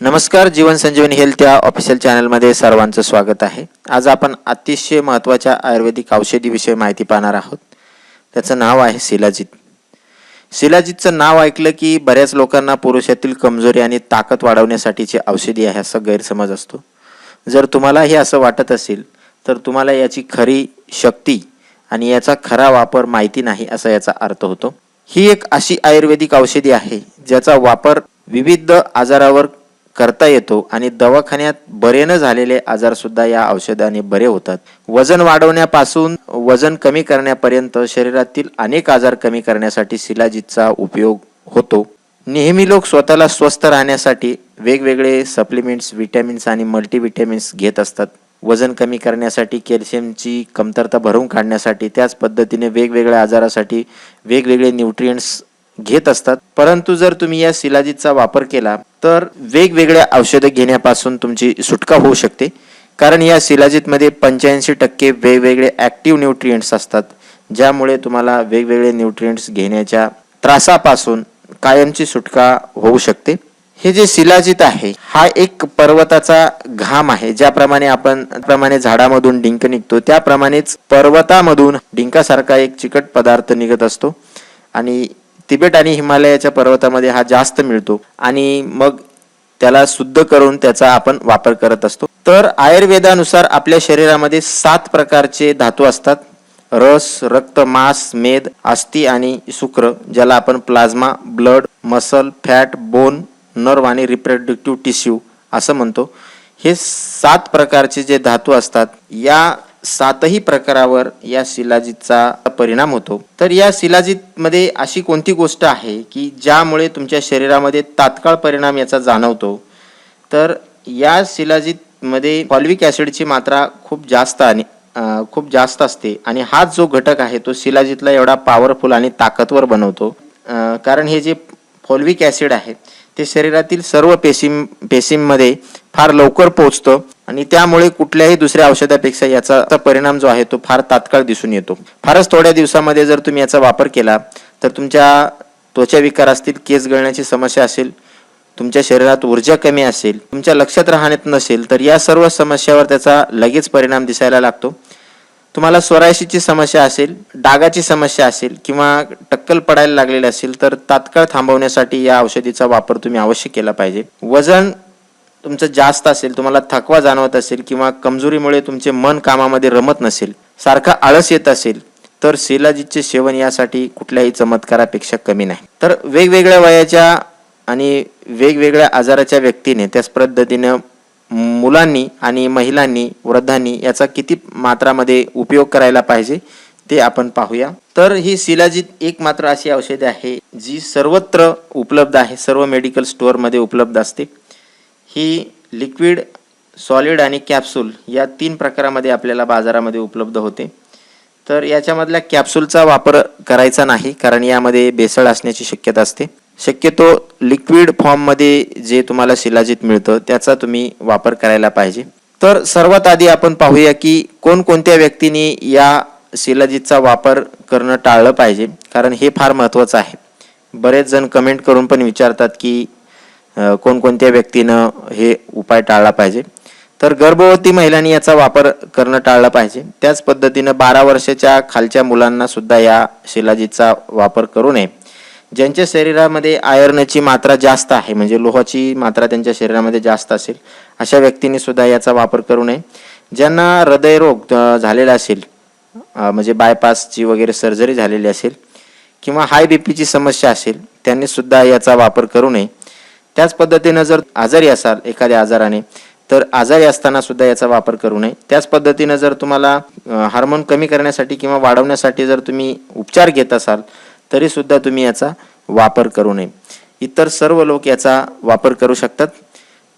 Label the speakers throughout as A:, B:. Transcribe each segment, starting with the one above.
A: नमस्कार जीवन संजीवनी हेल्थ या ऑफिशियल चॅनलमध्ये सर्वांचं स्वागत आहे. आज आपण अतिशय महत्त्वाच्या आयुर्वेदिक औषधीविषयी माहिती पाहणार आहोत. त्याचं नाव आहे शिलाजित शिलाजितचं नाव ऐकलं की बऱ्याच लोकांना पुरुषातील कमजोरी आणि ताकद वाढवण्यासाठीची औषधी आहे असा गैरसमज असतो. जर तुम्हाला हे असं वाटत असेल तर तुम्हाला याची खरी शक्ती आणि याचा खरा वापर माहिती नाही असा याचा अर्थ होतो. ही एक अशी आयुर्वेदिक औषधी आहे ज्याचा वापर विविध आजारावर करता येतो आणि दवाखान्यात बरे न झालेले आजार सुद्धा या औषधाने बरे होतात. वजन वाढवण्यापासून वजन कमी करण्यापर्यंत शरीरातील अनेक आजार कमी करण्यासाठी शिलाजीतचा उपयोग होतो. नेहमी लोक स्वतःला स्वस्थ राहण्यासाठी वेगवेगळे सप्लिमेंट्स विटॅमिन्स आणि मल्टीविटॅमिन्स घेत असतात. वजन कमी करण्यासाठी कॅल्शियमची कमतरता भरून काढण्यासाठी त्याच पद्धतीने वेगवेगळ्या आजारासाठी वेगवेगळे न्यूट्रियंट्स घेत असतात. परंतु जर तुम्ही या शिलाजीतचा वापर केला तर वेगवेगळ्या औषधं घेण्यापासून तुमची सुटका होऊ शकते. कारण या शिलाजीतमध्ये पंच्याऐंशी टक्के वेगवेगळे ॲक्टिव्ह न्यूट्रियंट्स असतात ज्यामुळे तुम्हाला वेगवेगळे न्यूट्रियंट्स घेण्याच्या त्रासापासून कायमची सुटका होऊ शकते. हे जे शिलाजीत आहे हा एक पर्वताचा घाम आहे ज्याप्रमाणे आपण प्रमाणे झाडामधून डिंक निघतो त्याप्रमाणेच पर्वतामधून डिंकासारखा एक चिकट पदार्थ निघत असतो. आणि तिबेट आणि हिमालयाच्या पर्वतामध्ये हा जास्त मिळतो आणि मग त्याला शुद्ध करून त्याचा आपण वापर करत असतो. तर आयुर्वेदानुसार आपल्या शरीरामध्ये सात प्रकारचे धातू असतात. रस रक्त मांस मेद अस्थि आणि शुक्र ज्याला आपण plasma blood muscle fat bone nerve आणि रिप्रोडक्टिव्ह टिश्यू असं म्हणतो. हे सात प्रकारचे जे धातू असतात या सातही प्रकारावर या शिलाजीतचा परिणाम होतो. तर या शिलाजीतमध्ये अशी कोणती गोष्ट आहे की ज्यामुळे तुमच्या शरीरामध्ये तात्काळ परिणाम याचा जाणवतो? तर या शिलाजीतमध्ये फॉल्विक ॲसिडची मात्रा खूप जास्त आणि खूप जास्त असते आणि हा जो घटक आहे तो शिलाजीतला एवढा पॉवरफुल आणि ताकदवर बनवतो. कारण हे जे फॉल्विक ॲसिड आहे ते शरीरातील सर्व पेशीम पेशींमध्ये फार लवकर पोहोचतं आणि त्यामुळे कुठल्याही दुसऱ्या औषधापेक्षा याचा परिणाम जो आहे तो फार तात्काळ दिसून येतो. फारच थोड्या दिवसामध्ये जर तुम्ही याचा वापर केला तर तुमच्या त्वचा विकार असतील केस गळण्याची समस्या असेल तुमच्या शरीरात ऊर्जा कमी असेल तुमच्या लक्षात राहण्यात नसेल तर या सर्व समस्यावर त्याचा लगेच परिणाम दिसायला लागतो. तुम्हाला स्वरायशीची समस्या असेल डागाची समस्या असेल किंवा टक्कल पडायला लागलेली असेल तर तात्काळ थांबवण्यासाठी या औषधीचा वापर तुम्ही अवश्य केला पाहिजे. वजन तुमचं जास्त असेल तुम्हाला थकवा जाणवत असेल किंवा कमजोरीमुळे तुमचे मन कामामध्ये रमत नसेल सारखा आळस येत असेल तर शिलाजीतचे सेवन यासाठी कुठल्याही चमत्कारापेक्षा कमी नाही. तर वेगवेगळ्या वयाच्या आणि वेगवेगळ्या आजाराच्या व्यक्तीने त्याच पद्धतीनं मुलांनी आणि महिलांनी वृद्धांनी याचा किती मात्रामध्ये उपयोग करायला पाहिजे ते आपण पाहूया. तर ही शिलाजीत एक मात्र अशी औषधे आहे जी सर्वत्र उपलब्ध आहे सर्व मेडिकल स्टोअरमध्ये उपलब्ध असते. ही लिक्विड सॉलिड आणि कॅप्सूल या तीन प्रकारामध्ये आपल्याला बाजारामध्ये उपलब्ध होते. तर याच्यामधल्या कॅप्सूलचा वापर करायचा नाही कारण यामध्ये बेसळ असण्याची शक्यता असते. शक्यतो लिक्विड फॉर्ममध्ये जे तुम्हाला शिलाजित मिळतं त्याचा तुम्ही वापर करायला पाहिजे. तर सर्वात आधी आपण पाहूया की कोणकोणत्या व्यक्तींनी या शिलाजीतचा वापर करणं टाळलं पाहिजे कारण हे फार महत्त्वाचं आहे. बरेच जण कमेंट करून पण विचारतात की कोणकोणत्या व्यक्तीनं हे उपाय टाळला पाहिजे. तर गर्भवती महिलांनी याचा वापर करणं टाळलं पाहिजे. त्याच पद्धतीनं बारा वर्षाच्या खालच्या मुलांना सुद्धा या शिलाजीतचा वापर करू नये. ज्यांच्या शरीरामध्ये आयर्नची मात्रा जास्त आहे म्हणजे लोहाची मात्रा त्यांच्या शरीरामध्ये जास्त असेल अशा व्यक्तींनी सुद्धा याचा वापर करू नये. ज्यांना हृदयरोग झालेला असेल म्हणजे बायपासची वगैरे सर्जरी झालेली असेल किंवा हाय बी पीची समस्या असेल त्यांनी सुद्धा याचा वापर करू नये. त्याच पद्धतीनं जर आजारी असाल एखाद्या आजाराने तर आजारी असताना सुद्धा याचा वापर करू नये. त्याच पद्धतीनं जर तुम्हाला हार्मोन कमी करण्यासाठी किंवा वाढवण्यासाठी जर तुम्ही उपचार घेत असाल तरी सुद्धा तुम्ही याचा वापर करू नये. इतर सर्व लोक याचा वापर करू शकतात.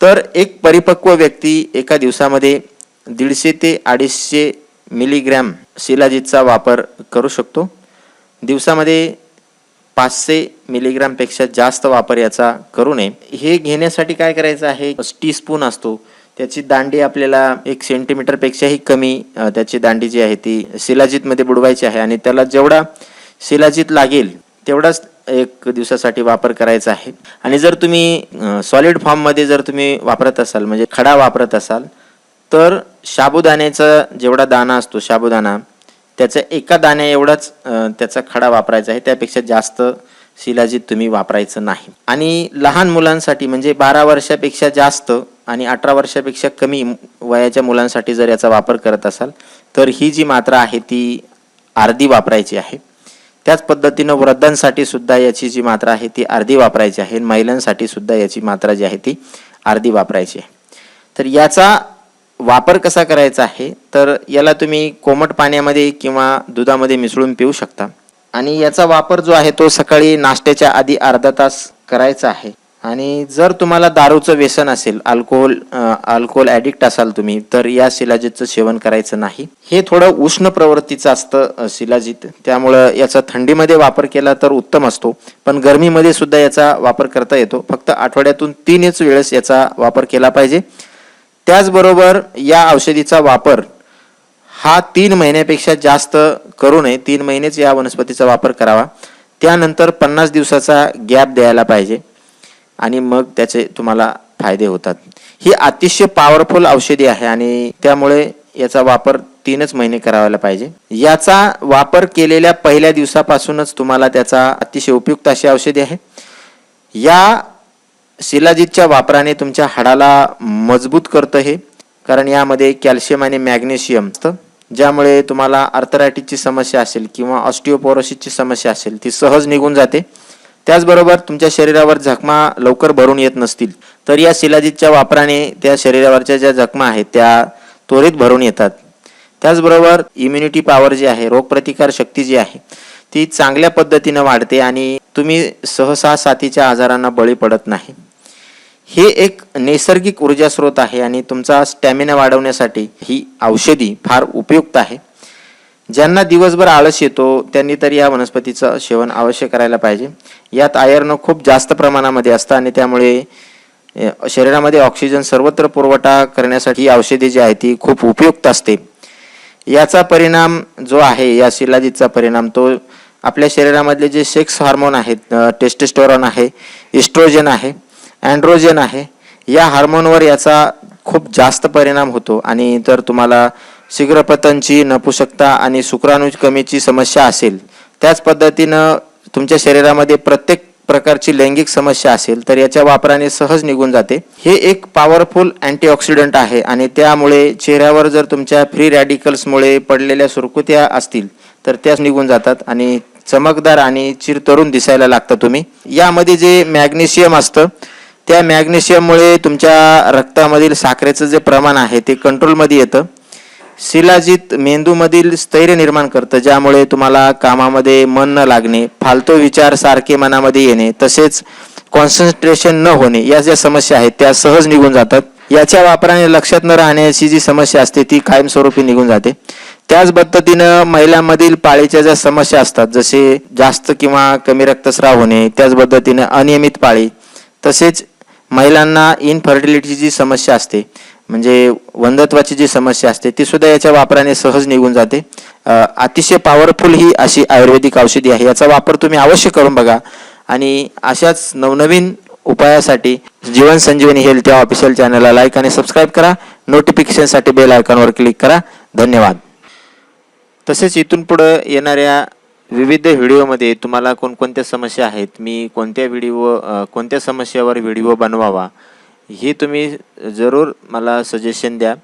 A: तर एक परिपक्व व्यक्ती एका दिवसामध्ये दीडशे ते अडीचशे मिलीग्रॅम शिलाजीतचा वापर करू शकतो. दिवसामध्ये पाचशे मिलीग्रामपेक्षा जास्त वापर याचा करू नये. हे घेण्यासाठी काय करायचं आहे? टी स्पून असतो. त्याची दांडी आपल्याला एक सेंटीमीटरपेक्षाही कमी त्याची दांडी जी आहे ती शिलाजीतमध्ये बुडवायची आहे आणि त्याला जेवढा शिलाजीत लागेल तेवढाच एक दिवसासाठी वापर करायचा आहे. आणि जर तुम्ही सॉलिड फॉर्ममध्ये जर तुम्ही वापरत असाल म्हणजे खडा वापरत असाल तर साबुदाण्याचा जेवढा दाणा असतो साबुदाणा त्याचा एका दाण्या एवढाच त्याचा खडा वापरायचा आहे. त्यापेक्षा जास्त शिलाजीत तुम्ही वापरायचं नाही. आणि लहान मुलांसाठी म्हणजे बारा वर्षापेक्षा जास्त आणि अठरा वर्षापेक्षा कमी वयाच्या मुलांसाठी जर याचा वापर करत असाल तर ही जी मात्रा आहे ती अर्धी वापरायची आहे. त्याच पद्धतीनं वृद्धांसाठी सुद्धा याची जी मात्रा आहे ती अर्धी वापरायची आहे. महिलांसाठी सुद्धा याची मात्रा जी आहे ती अर्धी वापरायची आहे. तर याचा वापर कसा करायचा आहे? तर याला तुम्ही कोमट पाण्यामध्ये किंवा दुधामध्ये मिसळून पिऊ शकता. आणि याचा वापर जो आहे तो सकाळी नाश्त्याच्या आधी अर्धा तास करायचा आहे. आणि जर तुम्हाला दारूचं व्यसन असेल अल्कोहोल अल्कोहोल ॲडिक्ट असाल तुम्ही तर या शिलाजितचं सेवन करायचं नाही. हे थोडं उष्ण प्रवृत्तीचं असतं शिलाजित शिलाजीत त्यामुळं याचा थंडीमध्ये वापर केला तर उत्तम असतो. पण गरमीमध्ये सुद्धा याचा वापर करता येतो. फक्त आठवड्यातून तीनच वेळेस याचा वापर केला पाहिजे. त्याचबरोबर या औषधीचा वापर हा तीन महिन्यापेक्षा जास्त करू नये. तीन महिनेच या वनस्पतीचा वापर करावा. त्यानंतर पन्नास दिवसाचा गॅप द्यायला पाहिजे. आणि मग त्याचे तुम्हाला फायदे होतात. ही अतिशय पॉवरफुल औषधी आहे आणि त्यामुळे याचा वापर तीनच महिने करावायला पाहिजे. याचा वापर केलेल्या पहिल्या दिवसापासूनच तुम्हाला त्याचा अतिशय उपयुक्त अशी औषधी आहे. या शिलाजीतच्या वापराने तुमच्या हाडाला मजबूत करतं हे कारण यामध्ये कॅल्शियम आणि मॅग्नेशियम असतं. ज्यामुळे तुम्हाला अर्थरायटिसची समस्या असेल किंवा ऑस्टिओपोरोसिसची समस्या असेल ती सहज निघून जाते. त्याचबरोबर तुमच्या शरीरावर जखमा लवकर भरून येत नसतील तर या शिलाजीतच्या वापराने त्या शरीरावरच्या ज्या जखमा आहेत त्या त्वरित भरून येतात. त्याचबरोबर इम्युनिटी पॉवर जी आहे रोगप्रतिकार शक्ती जी आहे ती चांगल्या पद्धतीनं वाढते आणि तुम्ही सहसा साथीच्या आजारांना बळी पडत नाही. हे एक नैसर्गिक ऊर्जा स्रोत आहे आणि तुमचा स्टॅमिना वाढवण्यासाठी ही औषधी फार उपयुक्त आहे. ज्यांना दिवसभर आळस येतो त्यांनी तर या वनस्पतीचं सेवन अवश्य करायला पाहिजे. यात आयर्न खूप जास्त प्रमाणामध्ये असतं आणि त्यामुळे शरीरामध्ये ऑक्सिजन सर्वत्र पुरवठा करण्यासाठी औषधे जी आहे ती खूप उपयुक्त असते. याचा परिणाम जो आहे या शिलाजीतचा परिणाम तो आपल्या शरीरामधले जे सेक्स हार्मोन आहेत टेस्टेस्टोरॉन आहे इस्ट्रोजन आहे अँड्रोजन आहे या हार्मोनवर याचा खूप जास्त परिणाम होतो. आणि जर तुम्हाला शीघ्रपतनची नपुसकता आणि शुक्राणू कमीची समस्या असेल त्याच पद्धतीनं तुमच्या शरीरामध्ये प्रत्येक प्रकारची लैंगिक समस्या असेल तर याच्या वापराने सहज निघून जाते. हे एक पॉवरफुल अँटीऑक्सिडंट आहे आणि त्यामुळे चेहऱ्यावर जर तुमच्या फ्री रॅडिकल्समुळे पडलेल्या सुरकुत्या असतील तर त्याच निघून जातात आणि चमकदार आणि चिरतरून दिसायला लागता तुम्ही. यामध्ये जे मॅग्नेशियम असतं त्या मॅग्नेशियममुळे तुमच्या रक्तामधील साखरेचं जे प्रमाण आहे ते कंट्रोलमध्ये येतं. शिलाजीत मेंदूमधील स्थैर्य निर्माण करतं ज्यामुळे तुम्हाला कामामध्ये मन न लागणे फालतू विचार सारखे मनामध्ये येणे तसेच कॉन्सन्ट्रेशन न होणे या ज्या समस्या आहेत त्या सहज निघून जातात. याच्या वापराने लक्षात न राहण्याची जी समस्या असते ती कायमस्वरूपी निघून जाते. त्याच पद्धतीनं महिलांमधील पाळीच्या ज्या समस्या असतात जसे जास्त किंवा कमी रक्तस्राव होणे त्याच पद्धतीनं अनियमित पाळी तसेच महिलांना इनफर्टिलिटीची जी समस्या असते म्हणजे वंधत्वाची जी समस्या असते ती सुद्धा याच्या वापराने सहज निघून जाते. अतिशय पॉवरफुल ही अशी आयुर्वेदिक औषधी आहे. याचा वापर तुम्ही अवश्य करून बघा. आणि अशाच नवनवीन उपायासाठी जीवन संजीवनी हेल्थ या ऑफिशियल चॅनलला लाईक आणि सबस्क्राईब करा. नोटिफिकेशनसाठी बेल आयकॉनवर क्लिक करा. धन्यवाद. तसेच इथून पुढं येणाऱ्या विविध व्हिडिओमध्ये तुम्हाला कोणकोणत्या समस्या आहेत मी कोणत्या व्हिडिओ कोणत्या समस्यावर व्हिडिओ बनवावा हे तुम्ही जरूर मला सजेशन द्या.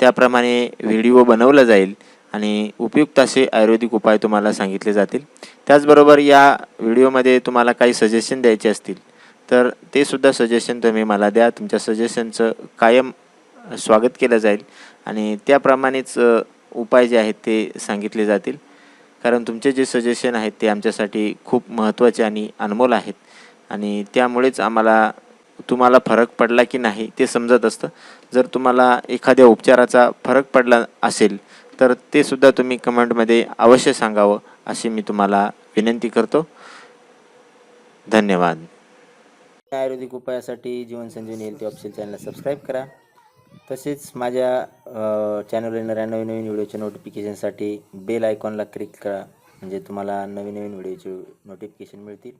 A: त्याप्रमाणे व्हिडिओ बनवला जाईल आणि उपयुक्त असे आयुर्वेदिक उपाय तुम्हाला सांगितले जातील. त्याचबरोबर या व्हिडिओमध्ये तुम्हाला काही सजेशन द्यायचे असतील तर ते सुद्धा सजेशन तुम्ही मला द्या. तुमच्या सजेशनचं कायम स्वागत केलं जाईल आणि त्याप्रमाणेच उपाय जे आहेत ते सांगितले जातील. कारण तुमचे जे सजेशन आहेत ते आमच्यासाठी खूप महत्त्वाचे आणि अनमोल आहेत. आणि त्यामुळेच आम्हाला तुम्हाला फरक पडला की नाही ते समजत असतं. जर तुम्हाला एखाद्या उपचाराचा फरक पडला असेल तर ते सुद्धा तुम्ही कमेंटमध्ये अवश्य सांगावं अशी मी तुम्हाला विनंती करतो. धन्यवाद. आयुर्वेदिक उपायासाठी जीवन संजीवनी हेल्थी ऑप्शन चॅनलला सबस्क्राईब करा. तसेच माझ्या चॅनलवर येणाऱ्या नवीन नवीन व्हिडिओच्या नोटिफिकेशनसाठी बेल आयकॉनला क्लिक करा. म्हणजे तुम्हाला नवीन नवीन व्हिडिओचे नोटिफिकेशन मिळतील.